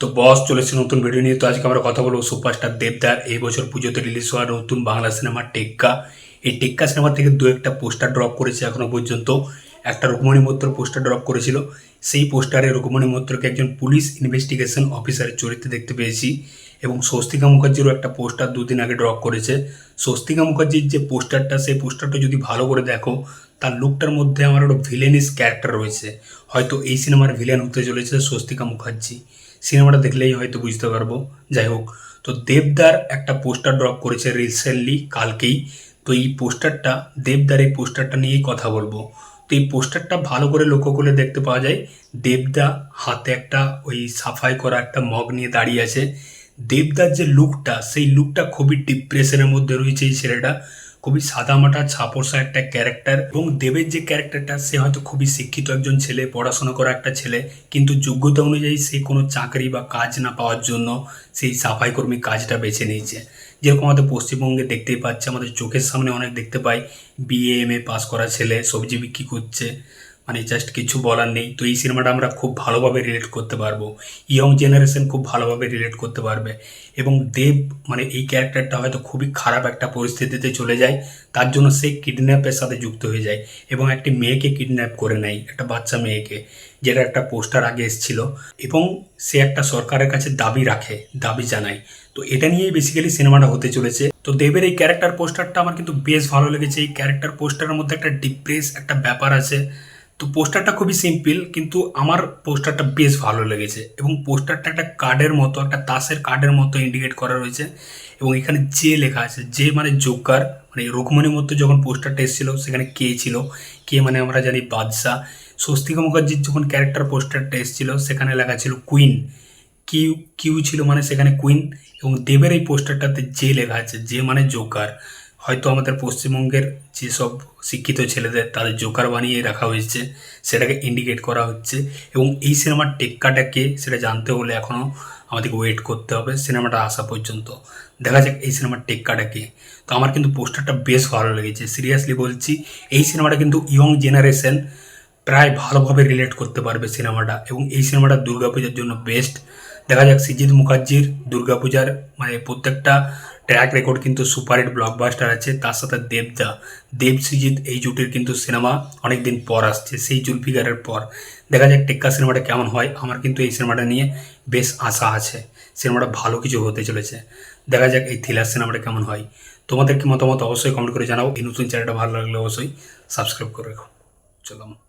তো বস চলেছে নতুন ভিডিও নিয়ে। তো আজকে আমরা কথা বলব সুপারস্টার দেবদার। এই বছর পুজোতে রিলিজ হওয়া নতুন বাংলা সিনেমা টেক্কা। এই টেক্কা সিনেমা থেকে দু একটা পোস্টার ড্রপ করেছে এখনও পর্যন্ত। একটা রুকমণি মৈত্র পোস্টার ড্রপ করেছিল। সেই পোস্টারে রুকমণি মৈত্রকে একজন পুলিশ ইনভেস্টিগেশন অফিসারের চরিত্রে দেখতে পেয়েছি। এবং স্বস্তিকা মুখার্জিরও একটা পোস্টার দুদিন আগে ড্রপ করেছে। স্বস্তিকা মুখার্জির যে পোস্টারটা সেই পোস্টারটা যদি ভালো করে দেখো, তার লুকটার মধ্যে আমার একটা ভিলেনিস ক্যারেক্টার রয়েছে। হয়তো এই সিনেমার ভিলেন হতে চলেছে স্বস্তিকা মুখার্জি। সিনেমাটা দেখলেই হয়তো বুঝতে পারব। যাই হোক, তো দেবদার একটা পোস্টার ড্রপ করেছে রিসেন্টলি কালকেই। তো এই পোস্টারটা, দেবদার এই পোস্টারটা নিয়েই কথা বলব। তো এই পোস্টারটা ভালো করে লক্ষ্য করলে দেখতে পাওয়া যায়, দেবদা হাতে একটা ওই সাফাই করা একটা মগ নিয়ে দাঁড়িয়ে আছে। দেবদার যে লুকটা সেই লুকটা খুবই ডিপ্রেশনের মধ্যে রয়েছে এই ছেলেটা। খুবই সাদামাটা ছাপোষা একটা ক্যারেক্টার এবং দেবের যে ক্যারেক্টারটা সে হয়তো খুবই শিক্ষিত একজন ছেলে, পড়াশোনা করা একটা ছেলে, কিন্তু যোগ্যতা অনুযায়ী সে কোনো চাকরি বা কাজ না পাওয়ার জন্য সেই সাফাই কর্মী কাজটা বেছে নিয়েছে। যেরকম আমাদের পশ্চিমবঙ্গে দেখতেই পাচ্ছে, আমাদের চোখের সামনে অনেক দেখতে পাই বিএ এম এ পাস করা ছেলে, সবজি বিক্রি করছে মানে জাস্ট কিছু বলার নেই। তো এই সিনেমাটা আমরা খুব ভালোভাবে রিলেট করতে পারব। ইয়ং জেনারেশন খুব ভালোভাবে রিলেট করতে পারবে। এবং দেব মানে এই ক্যারেক্টারটা হয়তো খুবই খারাপ একটা পরিস্থিতিতে চলে যায়। তার জন্য সে কিডন্যাপের সাথে যুক্ত হয়ে যায় এবং একটি মেয়েকে কিডন্যাপ করে নেয়, একটা বাচ্চা মেয়েকে, যেটা একটা পোস্টার আগে এসেছিল। এবং সে একটা সরকারের কাছে দাবি রাখে, দাবি জানায়। তো এটা নিয়েই বেসিক্যালি সিনেমাটা হতে চলেছে। তো দেবের এই ক্যারেক্টার পোস্টারটা আমার কিন্তু বেশ ভালো লেগেছে। এই ক্যারেক্টার পোস্টারের মধ্যে একটা ডিপ্রেস একটা ব্যাপার আছে। তো পোস্টারটা খুবই সিম্পল, কিন্তু আমার পোস্টারটা বেশ ভালো লেগেছে এবং পোস্টারটা একটা কার্ডের মতো, একটা তাসের কার্ডের মতো ইন্ডিকেট করা রয়েছে এবং এখানে যে লেখা আছে। যে মানে জোকার মানে রুকমণির মধ্যে যখন পোস্টারটা এসেছিল, সেখানে কে ছিল। কে মানে আমরা জানি বাদশাহ। স্বস্তিকা মুখার্জির যখন ক্যারেক্টার পোস্টারটা এসেছিল, সেখানে লেখা ছিল কুইন কিউ কিউ ছিল মানে সেখানে কুইন এবং দেবের এই পোস্টারটাতে যে লেখা আছে। যে মানে জোকার হয়তো আমাদের পশ্চিমবঙ্গের যেসব শিক্ষিত ছেলেদের তাদের জোকার বানিয়ে রাখা হয়েছে, সেটাকে ইন্ডিকেট করা হচ্ছে এবং এই সিনেমার টেক্কাটা কে সেটা জানতে হলে এখনও আমাদেরকে ওয়েট করতে হবে সিনেমাটা আসা পর্যন্ত। দেখা যাক এই সিনেমার টেক্কাটা কে তো আমার কিন্তু পোস্টারটা বেশ ভালো লেগেছে। সিরিয়াসলি বলছি, এই সিনেমাটা কিন্তু ইয়ং জেনারেশন প্রায় ভালোভাবে রিলেট করতে পারবে সিনেমাটা এবং এই সিনেমাটা দুর্গাপূজার জন্য বেস্ট দেখা যাক সিজিৎ মুখার্জির দুর্গাপূজার মানে প্রত্যেকটা ট্র্যাক রেকর্ড কিন্তু সুপারহিট ব্লকবাস্টার আছে। তার সাথে দেবদা। দেব সিজিৎ এই জুটির কিন্তু সিনেমা অনেক দিন পর আসছে, সেই জুলফিকারের পর। দেখা যাক টেক্কা সিনেমাটা কেমন হয়। আমার কিন্তু এই সিনেমাটা নিয়ে বেশ আশা আছে। সিনেমাটা ভালো কিছু হতে চলেছে। দেখা যাক এই থ্রিলার সিনেমাটা কেমন হয়। তোমাদের কি মতামত অবশ্যই কমেন্ট করে জানাও। এই নতুন চ্যানেলটা ভালো লাগলে অবশ্যই সাবস্ক্রাইব করে রেখো। চলো।